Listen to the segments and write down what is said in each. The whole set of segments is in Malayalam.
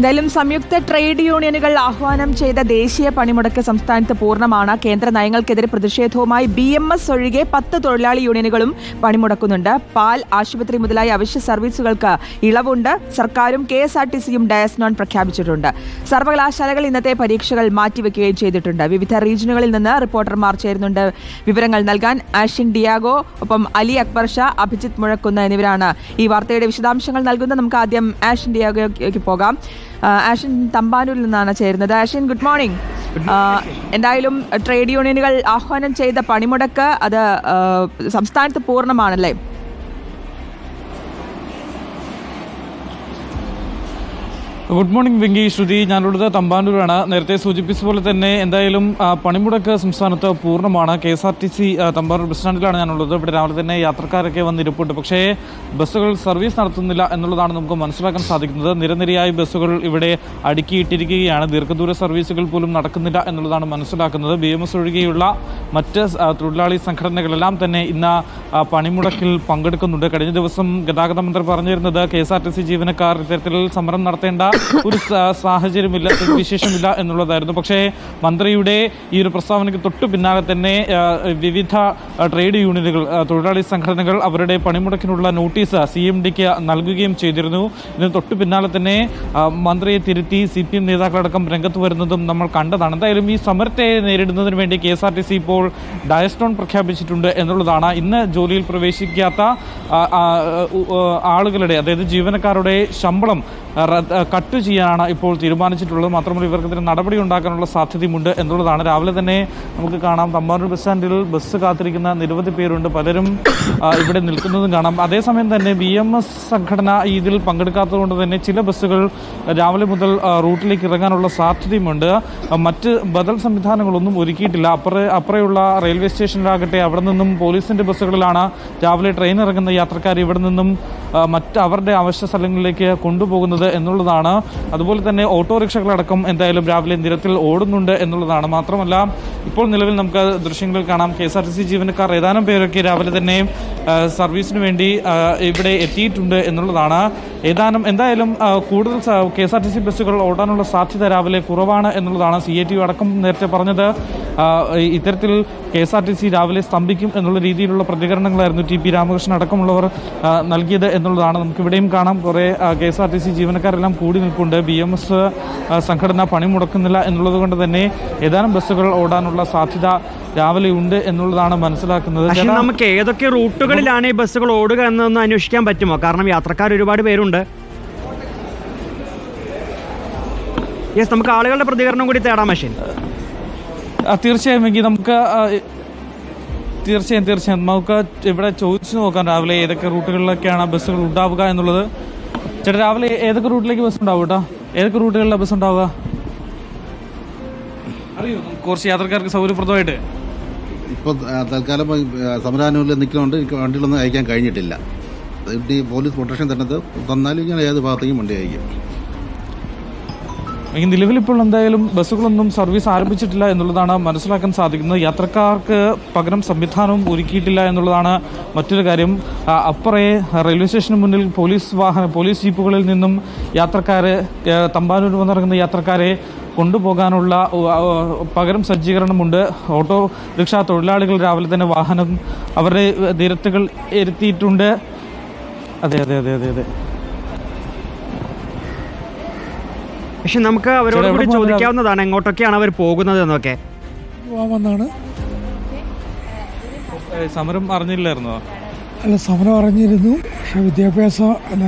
എന്തായാലും സംയുക്ത ട്രേഡ് യൂണിയനുകൾ ആഹ്വാനം ചെയ്ത ദേശീയ പണിമുടക്ക് സംസ്ഥാനത്ത് പൂർണമാണ്. കേന്ദ്ര നയങ്ങൾക്കെതിരെ പ്രതിഷേധവുമായി ബി എം എസ് ഒഴികെ പത്ത് തൊഴിലാളി യൂണിയനുകളും പണിമുടക്കുന്നുണ്ട്. പാൽ ആശുപത്രി മുതലായ അവശ്യ സർവീസുകൾക്ക് ഇളവുണ്ട്. സർക്കാരും കെ എസ് ആർ ടി സിയും ഡയസ്നോൺ പ്രഖ്യാപിച്ചിട്ടുണ്ട്. സർവകലാശാലകൾ ഇന്നത്തെ പരീക്ഷകൾ മാറ്റിവെക്കുകയും ചെയ്തിട്ടുണ്ട്. വിവിധ റീജിയനുകളിൽ നിന്ന് റിപ്പോർട്ടർമാർ ചേരുന്നുണ്ട്. വിവരങ്ങൾ നൽകാൻ ആഷിൻ ഡിയാഗോ ഒപ്പം അലി അക്ബർ ഷാ അഭിജിത് മുഴക്കുന്ന എന്നിവരാണ് ഈ വാർത്തയുടെ വിശദാംശങ്ങൾ നൽകുന്നത്. നമുക്ക് ആദ്യം ആഷിൻ ഡിയാഗോയ്ക്ക് പോകാം. ആഷിൻ തമ്പാനൂരിൽ നിന്നാണ് ചേരുന്നത്. ആഷൻ ഗുഡ് മോർണിംഗ് എന്തായാലും ട്രേഡ് യൂണിയനുകൾ ആഹ്വാനം ചെയ്ത പണിമുടക്ക് അത് സംസ്ഥാനത്ത് പൂർണമാണല്ലേ? Good morning Venki Shruti. ഞാനുള്ളത് തമ്പാനൂരാണ്. നേരത്തെ സൂചിപ്പിച്ച പോലെ തന്നെ എന്തായാലും പണിമുടക്ക് സംസ്ഥാനത്ത് പൂർണമാണ്. K S R T C Thampanoor bus സ്റ്റാൻഡിലാണ് ഞാനുള്ളത്. ഇവിടെ രാവിലെ തന്നെ യാത്രക്കാരൊക്കെ വന്നിരിപ്പുണ്ട്. പക്ഷേ ബസ്സുകൾ സർവീസ് നടത്തുന്നില്ല എന്നുള്ളതാണ് നമുക്ക് മനസ്സിലാക്കാൻ സാധിക്കുന്നത്. നിരനിരയായി ബസ്സുകൾ ഇവിടെ അടുക്കിയിട്ടിരിക്കുകയാണ്. ദീർഘദൂര സർവീസുകൾ പോലും നടക്കുന്നില്ല എന്നുള്ളതാണ് മനസ്സിലാക്കുന്നത്. ബി എം എസ് ഒഴികെയുള്ള മറ്റ് തൊഴിലാളി സംഘടനകളെല്ലാം തന്നെ ഇന്ന് പണിമുടക്കിൽ പങ്കെടുക്കുന്നുണ്ട്. കഴിഞ്ഞ ദിവസം ഗതാഗത മന്ത്രി പറഞ്ഞിരുന്നത് K S R T C ജീവനക്കാർ ഇത്തരത്തിൽ സമരം നടത്തേണ്ട ഒരു സാഹചര്യമില്ല വിശേഷമില്ല എന്നുള്ളതായിരുന്നു. പക്ഷേ മന്ത്രിയുടെ ഈ ഒരു പ്രസ്താവനയ്ക്ക് തൊട്ടു പിന്നാലെ തന്നെ വിവിധ ട്രേഡ് യൂണിയനുകൾ തൊഴിലാളി സംഘടനകൾ അവരുടെ പണിമുടക്കിനുള്ള നോട്ടീസ് സി എം ഡിക്ക് നൽകുകയും ചെയ്തിരുന്നു. ഇതിന് തൊട്ടു പിന്നാലെ തന്നെ മന്ത്രിയെ തിരുത്തി സി പി എം നേതാക്കളടക്കം രംഗത്ത് വരുന്നതും നമ്മൾ കണ്ടതാണ്. എന്തായാലും ഈ സമരത്തെ നേരിടുന്നതിന് വേണ്ടി K S R T C ഇപ്പോൾ ഡയസ്റ്റോൺ പ്രഖ്യാപിച്ചിട്ടുണ്ട് എന്നുള്ളതാണ്. ഇന്ന് ജോലിയിൽ പ്രവേശിക്കാത്ത ആളുകളുടെ അതായത് ജീവനക്കാരുടെ ശമ്പളം കട്ട് ചെയ്യാനാണ് ഇപ്പോൾ തീരുമാനിച്ചിട്ടുള്ളത്. മാത്രമല്ല ഇവർക്കെതിരെ നടപടി ഉണ്ടാക്കാനുള്ള സാധ്യതയുമുണ്ട് എന്നുള്ളതാണ്. രാവിലെ തന്നെ നമുക്ക് കാണാം. തമ്പാനൂർ ബസ് സ്റ്റാൻഡിൽ ബസ് കാത്തിരിക്കുന്ന നിരവധി പേരുണ്ട്. പലരും ഇവിടെ നിൽക്കുന്നതും കാണാം. അതേസമയം തന്നെ ബി എം എസ് സംഘടന ഇതിൽ പങ്കെടുക്കാത്തതുകൊണ്ട് തന്നെ ചില ബസ്സുകൾ രാവിലെ മുതൽ റൂട്ടിലേക്ക് ഇറങ്ങാനുള്ള സാധ്യതയുമുണ്ട്. മറ്റ് ബദൽ സംവിധാനങ്ങളൊന്നും ഒരുക്കിയിട്ടില്ല. അപ്പുറേ അപ്പുറയുള്ള റെയിൽവേ സ്റ്റേഷനിലാകട്ടെ അവിടെ നിന്നും പോലീസിന്റെ ബസ്സുകളിലാണ് രാവിലെ ട്രെയിൻ ഇറങ്ങുന്ന യാത്രക്കാർ ഇവിടെ നിന്നും മറ്റ് അവരുടെ അവശ്യ സ്ഥലങ്ങളിലേക്ക് കൊണ്ടുപോകുന്നത് എന്നുള്ളതാണ്. അതുപോലെ തന്നെ ഓട്ടോറിക്ഷകളടക്കം എന്തായാലും രാവിലെ നിരത്തിൽ ഓടുന്നുണ്ട് എന്നുള്ളതാണ്. മാത്രമല്ല ഇപ്പോൾ നിലവിൽ നമുക്ക് ദൃശ്യങ്ങളിൽ കാണാം K S R T C ജീവനക്കാർ ഏതാനും പേരൊക്കെ രാവിലെ തന്നെ സർവീസിന് വേണ്ടി ഇവിടെ എത്തിയിട്ടുണ്ട് എന്നുള്ളതാണ്. ഏതാനും എന്തായാലും കൂടുതൽ K S R T C ബസ്സുകൾ ഓടാനുള്ള സാധ്യത രാവിലെ കുറവാണ് എന്നുള്ളതാണ് സി എ ടി അടക്കം നേരത്തെ പറഞ്ഞത്. ഇത്തരത്തിൽ K S R T C രാവിലെ സ്തംഭിക്കും എന്നുള്ള രീതിയിലുള്ള പ്രതികരണങ്ങളായിരുന്നു ടി പി രാമകൃഷ്ണൻ അടക്കമുള്ളവർ നൽകിയത് എന്നുള്ളതാണ്. നമുക്ക് ഇവിടെയും കാണാം. കുറേ K S R T C ജീവനക്കാരെല്ലാം കൂടി നിൽപ്പുണ്ട്. ബി എം എസ് സംഘടന പണി മുടക്കുന്നില്ല എന്നുള്ളത് കൊണ്ട് തന്നെ ഏതാനും ബസ്സുകൾ ഓടാനുള്ള സാധ്യത രാവിലെ ഉണ്ട് എന്നുള്ളതാണ് മനസ്സിലാക്കുന്നത്. നമുക്ക് ഏതൊക്കെ റൂട്ടുകളിലാണ് ഈ ബസ്സുകൾ ഓടുക എന്നൊന്ന് അന്വേഷിക്കാൻ പറ്റുമോ? കാരണം യാത്രക്കാർ ഒരുപാട് പേരുണ്ട്. യെസ് നമുക്ക് ആളുകളുടെ പ്രതികരണം കൂടി തേടാം മഷീൻ. തീർച്ചയായും എങ്കിൽ നമുക്ക് തീർച്ചയായും തീർച്ചയായും. നമുക്ക് ഇവിടെ ചോദിച്ചു നോക്കാം രാവിലെ ഏതൊക്കെ റൂട്ടുകളിലൊക്കെയാണ് ബസ്സുകൾ ഉണ്ടാവുക എന്നുള്ളത്. ചേട്ടാ രാവിലെ ഏതൊക്കെ റൂട്ടിലേക്ക് ബസ് ഉണ്ടാവും കേട്ടോ? ഏതൊക്കെ റൂട്ടുകളിലാണ് ബസ് ഉണ്ടാവുക? അറിയോ? കുറച്ച് യാത്രക്കാർക്ക് സൗകര്യപ്രദമായിട്ട്. ഇപ്പോൾ തൽക്കാലം സമരാനുകൂല്യം നിൽക്കുന്നുണ്ട്. എനിക്ക് വണ്ടികളൊന്നും അയക്കാൻ കഴിഞ്ഞിട്ടില്ല. പോലീസ് പ്രൊട്ടക്ഷൻ തന്നത് തന്നാലും ഞാൻ ഏത് ഭാഗത്തേക്കും വണ്ടി അയക്കും. ഈ നിലവിൽ ഇപ്പോൾ എന്തായാലും ബസ്സുകളൊന്നും സർവീസ് ആരംഭിച്ചിട്ടില്ല എന്നുള്ളതാണ് മനസ്സിലാക്കാൻ സാധിക്കുന്നത്. യാത്രക്കാർക്ക് പകരം സംവിധാനവും ഒരുക്കിയിട്ടില്ല എന്നുള്ളതാണ് മറ്റൊരു കാര്യം. അപ്പുറേ റെയിൽവേ സ്റ്റേഷന് മുന്നിൽ പോലീസ് വാഹന പോലീസ് ജീപ്പുകളിൽ നിന്നും യാത്രക്കാരെ തമ്പാനൂർ വന്നിറങ്ങുന്ന യാത്രക്കാരെ കൊണ്ടുപോകാനുള്ള പകരം സജ്ജീകരണമുണ്ട്. ഓട്ടോ റിക്ഷ തൊഴിലാളികൾ രാവിലെ തന്നെ വാഹനം അവരുടെ നിരത്തുകൾ ഇരുത്തിയിട്ടുണ്ട് അതെ അതെ അതെ അതെ അതെ. പക്ഷെ നമുക്ക് അവരോട് കൂടി ചോദിക്കാവുന്നതാണ് എങ്ങോട്ടൊക്കെയാണ് അവർ പോകുന്നത് എന്നൊക്കെ സമരം അറിഞ്ഞില്ലായിരുന്നോ? അല്ല സമരം അറിഞ്ഞിരുന്നു. പക്ഷെ വിദ്യാഭ്യാസ അല്ല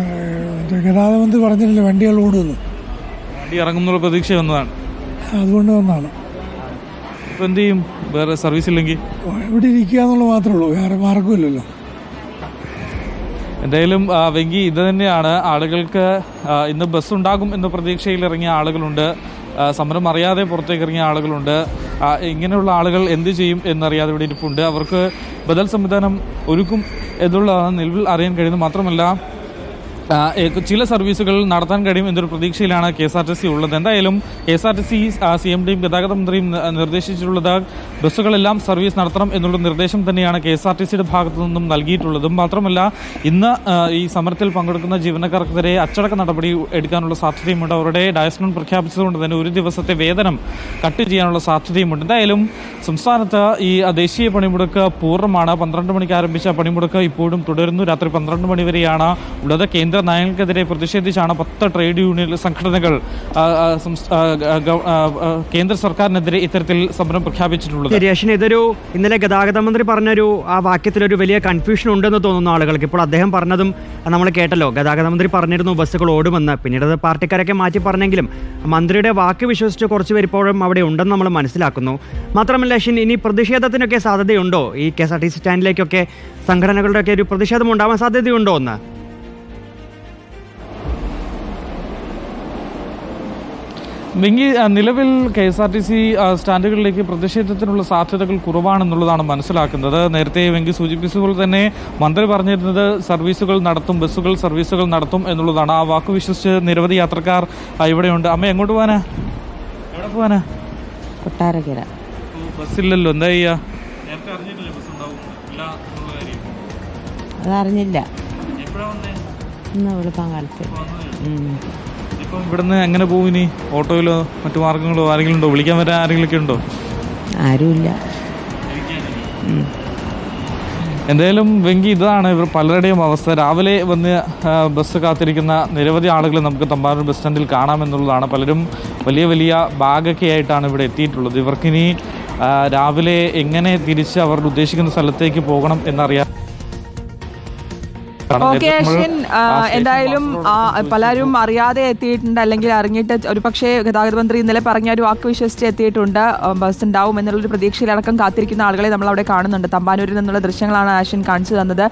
ഗതാഗത മന്ത്രി പറഞ്ഞില്ല വണ്ടികൾ ഓടുന്നു വണ്ടി ഇറങ്ങുന്നുള്ള പ്രതീക്ഷ വന്നതാണ്. അതുകൊണ്ട് വന്നാണ്. ഇപ്പൊ എന്ത് ചെയ്യും? വേറെ സർവീസ് ഇല്ലെങ്കിൽ? ഇവിടെ ഇരിക്കുക എന്നുള്ളത് മാത്രമേ ഉള്ളൂ വേറെ മാർഗമില്ലല്ലോ എന്തായാലും വെങ്കി ഇത് തന്നെയാണ്. ആളുകൾക്ക് ഇന്ന് ബസ് ഉണ്ടാകും എന്ന പ്രതീക്ഷയിൽ ഇറങ്ങിയ ആളുകളുണ്ട് സമരം അറിയാതെ പുറത്തേക്ക് ഇറങ്ങിയ ആളുകളുണ്ട് ഇങ്ങനെയുള്ള ആളുകൾ എന്ത് ചെയ്യും എന്നറിയാതെ ഇവിടെ ഇരിപ്പുണ്ട്. അവർക്ക് ബദൽ സംവിധാനം ഒരുക്കും എന്നുള്ളതാണ് നിലവിൽ അറിയാൻ കഴിയുന്നത്. മാത്രമല്ല ചില സർവീസുകൾ നടത്താൻ കഴിയും എന്നൊരു പ്രതീക്ഷയിലാണ് K S R T C ഉള്ളത്. എന്തായാലും K S R T C C M ഡിയും ഗതാഗത മന്ത്രിയും നിർദ്ദേശിച്ചിട്ടുള്ളത് ബസ്സുകളെല്ലാം സർവീസ് നടത്തണം എന്നുള്ള നിർദ്ദേശം തന്നെയാണ് കെ എസ് ആർ ടി സിയുടെ ഭാഗത്തു നിന്നും നൽകിയിട്ടുള്ളതും. മാത്രമല്ല ഇന്ന് ഈ സമരത്തിൽ പങ്കെടുക്കുന്ന ജീവനക്കാർക്കെതിരെ അച്ചടക്ക നടപടി എടുക്കാനുള്ള സാധ്യതയുമുണ്ട്. അവരുടെ ഡയസ്മെന്റ് പ്രഖ്യാപിച്ചതുകൊണ്ട് തന്നെ ഒരു ദിവസത്തെ വേതനം കട്ട് ചെയ്യാനുള്ള സാധ്യതയുമുണ്ട്. എന്തായാലും സംസ്ഥാനത്ത് ഈ ദേശീയ പണിമുടക്ക് പൂർണമാണ്. പന്ത്രണ്ട് മണിക്ക് ആരംഭിച്ച പണിമുടക്ക് ഇപ്പോഴും തുടരുന്നു. രാത്രി പന്ത്രണ്ട് മണി വരെയാണ് ഉള്ളത്. കേന്ദ്ര നയങ്ങൾക്കെതിരെ പ്രതിഷേധിച്ചാണ് പത്ത് ട്രേഡ് യൂണിയൻ സംഘടനകൾ കേന്ദ്ര സർക്കാരിനെതിരെ ഇത്തരത്തിൽ സമരം പ്രഖ്യാപിച്ചിട്ടുള്ളത്. അശ്വിൻ ഇതൊരു ഇന്നലെ ഗതാഗത മന്ത്രി പറഞ്ഞൊരു ആ വാക്യത്തിലൊരു വലിയ കൺഫ്യൂഷൻ ഉണ്ടെന്ന് തോന്നുന്ന ആളുകൾക്ക്. ഇപ്പോൾ അദ്ദേഹം പറഞ്ഞതും നമ്മൾ കേട്ടല്ലോ. ഗതാഗത മന്ത്രി പറഞ്ഞിരുന്നു ബസ്സുകൾ ഓടുമെന്ന്. പിന്നീട് അത് പാർട്ടിക്കാരൊക്കെ മാറ്റി പറഞ്ഞെങ്കിലും മന്ത്രിയുടെ വാക്ക് വിശ്വസിച്ച് കുറച്ച് പേരിപ്പോഴും അവിടെ ഉണ്ടെന്ന് നമ്മൾ മനസ്സിലാക്കുന്നു. മാത്രമല്ല അശ്വിൻ ഇനി പ്രതിഷേധത്തിനൊക്കെ സാധ്യതയുണ്ടോ? ഈ K S R T C സ്റ്റാൻഡിലേക്കൊക്കെ സംഘടനകളുടെയൊക്കെ ഒരു പ്രതിഷേധം ഉണ്ടാവാൻ സാധ്യതയുണ്ടോ എന്ന്? ആ, നിലവിൽ K S R T C സ്റ്റാൻഡുകളിലേക്ക് പ്രതിഷേധത്തിനുള്ള സാധ്യതകൾ കുറവാണെന്നുള്ളതാണ് മനസ്സിലാക്കുന്നത്. നേരത്തെ വെങ്കി സൂചിപ്പിച്ചതുപോലെ തന്നെ മന്ത്രി പറഞ്ഞിരുന്നത് സർവീസുകൾ നടത്തും ബസ്സുകൾ സർവീസുകൾ നടത്തും എന്നുള്ളതാണ്. ആ വാക്ക് വിശ്വസിച്ച് നിരവധി യാത്രക്കാർ ഇവിടെയുണ്ട്. അമ്മ എങ്ങോട്ട് പോവാനാ? എവിടെ പോവാനാ? കൊട്ടാരക്കര. ബസ്സില്ലല്ലോ. എന്താ ചെയ്യാ? അതറിഞ്ഞില്ല. എപ്പോഴാ വന്നേ? ഇന്ന് വെളുപ്പാൻ കാലത്ത്. ഇപ്പം ഇവിടുന്ന് എങ്ങനെ പോകും ഇനി? ഓട്ടോയിലോ മറ്റു മാർഗങ്ങളോ ആരെങ്കിലും ഉണ്ടോ? വിളിക്കാൻ വരാൻ ആരെങ്കിലുമൊക്കെ ഉണ്ടോ? ആരുമില്ല. എന്തായാലും വെങ്കി ഇതാണ് ഇവർ പലരുടെയും അവസ്ഥ. രാവിലെ വന്ന് ബസ് കാത്തിരിക്കുന്ന നിരവധി ആളുകളെ നമുക്ക് തമ്പാനൂർ ബസ് സ്റ്റാൻഡിൽ കാണാമെന്നുള്ളതാണ്. പലരും വലിയ വലിയ ബാഗൊക്കെ ആയിട്ടാണ് ഇവിടെ എത്തിയിട്ടുള്ളത്. ഇവർക്കിനി രാവിലെ എങ്ങനെ തിരിച്ച് അവർ ഉദ്ദേശിക്കുന്ന സ്ഥലത്തേക്ക് പോകണം എന്നറിയാൻ ഓക്കെ അശ്വിൻ എന്തായാലും പലരും അറിയാതെ എത്തിയിട്ടുണ്ട് അല്ലെങ്കിൽ അറിഞ്ഞിട്ട് ഒരു പക്ഷേ ഗതാഗത മന്ത്രി ഇന്നലെ പറഞ്ഞ ഒരു വാക്ക് വിശ്വസിച്ച് എത്തിയിട്ടുണ്ട്. ബസ് ഉണ്ടാവും എന്നുള്ളൊരു പ്രതീക്ഷയിലടക്കം കാത്തിരിക്കുന്ന ആളുകളെ നമ്മൾ അവിടെ കാണുന്നുണ്ട്. തമ്പാനൂരിൽ നിന്നുള്ള ദൃശ്യങ്ങളാണ് ആശൻ കാണിച്ചു തന്നത്.